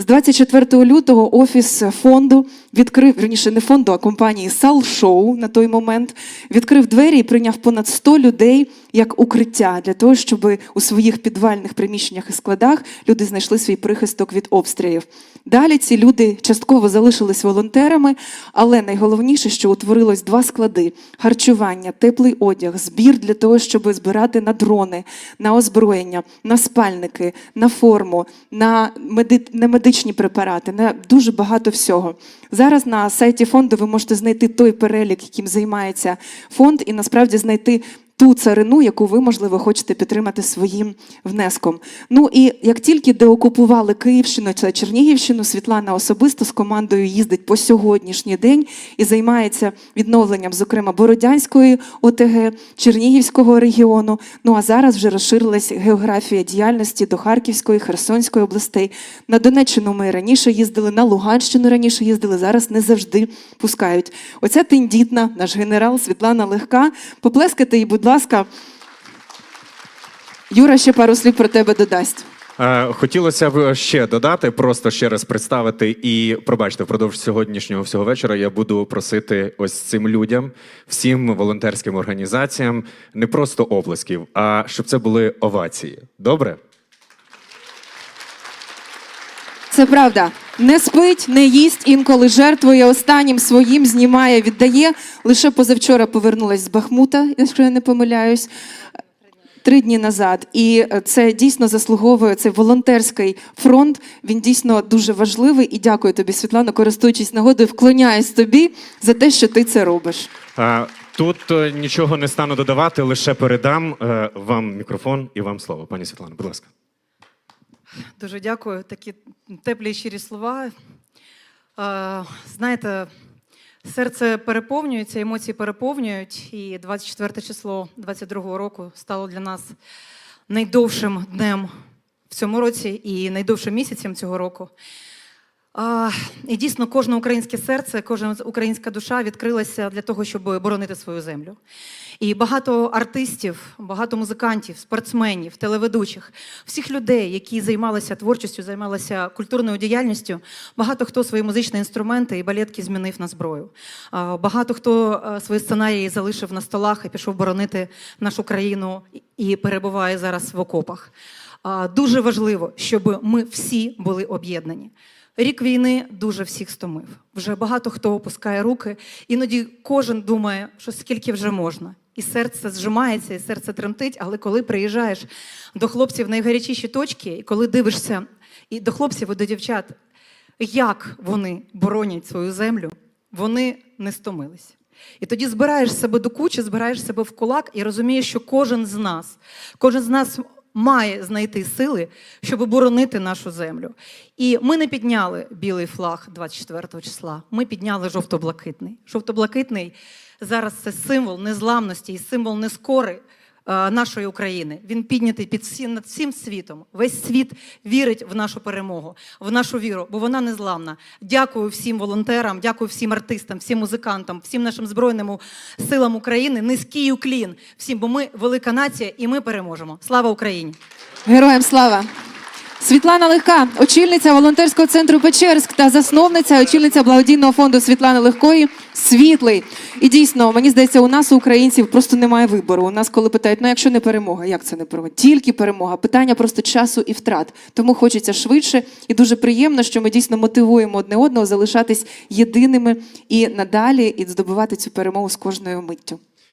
З 24 лютого офіс фонду відкрив верніше не фонду, а компанії Сал Шоу на той момент відкрив двері і прийняв понад 100 людей як укриття для того, щоб у своїх підвальних приміщеннях і складах люди знайшли свій прихисток від обстрілів. Далі ці люди частково залишились волонтерами, але найголовніше, що утворилось два склади: харчування, теплий одяг, збір для того, щоб збирати на дрони, на озброєння, на спальники, на форму, на медичні препарати, на дуже багато всього. Зараз на сайті фонду ви можете знайти той перелік, яким займається фонд, і насправді знайти ту царину, яку ви, можливо, хочете підтримати своїм внеском. Ну і як тільки деокупували Київщину та Чернігівщину, Світлана особисто з командою їздить по сьогоднішній день і займається відновленням, зокрема, Бородянської ОТГ, Чернігівського регіону. Ну а зараз вже розширилась географія діяльності до Харківської, Херсонської областей. На Донеччину ми раніше їздили, на Луганщину раніше їздили. Зараз не завжди пускають. Оця тендітна, наш генерал Світлана Легка. Поплескайте їй, будь ласка. Юра ще пару слів про тебе додасть. Е, Хотілося б ще додати, просто ще раз представити і пробачте, впродовж сьогоднішнього всього вечора я буду просити ось цим людям, всім волонтерським організаціям не просто оплесків, а щоб це були овації. Добре? Це правда. Не спить, не їсть, інколи жертвує останнім своїм, знімає, віддає. Лише позавчора повернулась з Бахмута, якщо я не помиляюсь. Три дні назад, і це дійсно заслуговує цей волонтерський фронт. Він дійсно дуже важливий. І дякую тобі, Світлано, користуючись нагодою, вклоняюсь тобі за те, що ти це робиш. Тут е, нічого не стану додавати, лише передам е, вам мікрофон і вам слово, пані Світлано. Будь ласка. Дуже дякую. Такі теплі і щирі слова. Е, Знаєте, серце переповнюється, емоції переповнюють. І 24 число 22 року стало для нас найдовшим днем в цьому році і найдовшим місяцем цього року. І дійсно, кожне українське серце, кожна українська душа відкрилася для того, щоб боронити свою землю. І багато артистів, багато музикантів, спортсменів, телеведучих, всіх людей, які займалися творчістю, займалися культурною діяльністю, багато хто свої музичні інструменти і балетки змінив на зброю. Багато хто е, свої сценарії залишив на столах і пішов боронити нашу країну і перебуває зараз в окопах. Дуже важливо, щоб ми всі були об'єднані. Рік війни дуже всіх стомив. Вже багато хто опускає руки. Іноді кожен думає, що скільки вже можна. І серце зжимається, і серце тремтить. Але коли приїжджаєш до хлопців в найгарячіші точки, і коли дивишся і до хлопців, і до дівчат, як вони боронять свою землю, вони не стомились. І тоді збираєш себе до кучі, збираєш себе в кулак і розумієш, що кожен з нас, кожен з нас має знайти сили, щоб боронити нашу землю. І ми не підняли білий флаг 24 числа. Ми підняли жовто-блакитний. Жовто-блакитний зараз це символ незламності і символ нескори нашої України. Він піднятий під всім над всім світом. Весь світ вірить в нашу перемогу, в нашу віру, бо вона незламна. Дякую всім волонтерам, дякую всім артистам, всім музикантам, всім нашим збройним силам України. Низький уклін всім, бо ми велика нація і ми переможемо. Слава Україні! Героям слава! Світлана Легка, очільниця волонтерського центру Печерськ та засновниця, очільниця благодійного фонду Світлани Легкої Світлий. І дійсно, мені здається, у нас, у українців, просто немає вибору. У нас, коли питають, ну якщо не перемога, як це не перемога? Тільки перемога. Питання просто часу і втрат. Тому хочеться швидше. І дуже приємно, що ми дійсно мотивуємо одне одного залишатись єдиними і надалі, і здобувати цю перемогу з кожною миттю.